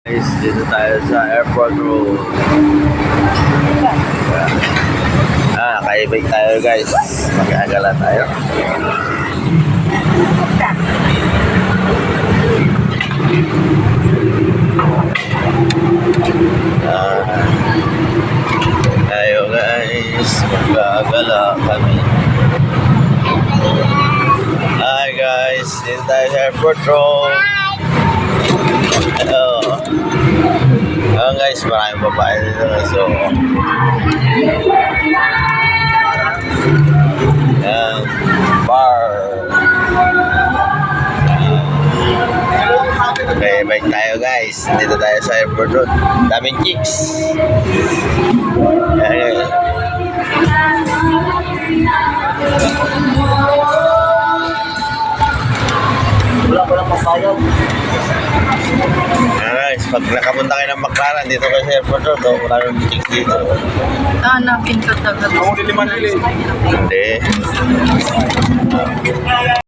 Guys, dito tayo sa airport road. Ah, nakaibig tayo guys. Mag-agala tayo. Ah, tayo guys. Mag-agala kami. Hi guys, dito tayo sa airport road. Ayan guys, maraming babae dito. So, Ayan, bar. Okay, bike tayo guys. Dito tayo sa airport road. Daming chicks. Ayan. Wala ko lang papayag. Pag nakapunta kayo ng Maclaran, dito kayo sa airport road, oh, wala nang meeting dito. Ah, Hanapin ka talaga. Hindi.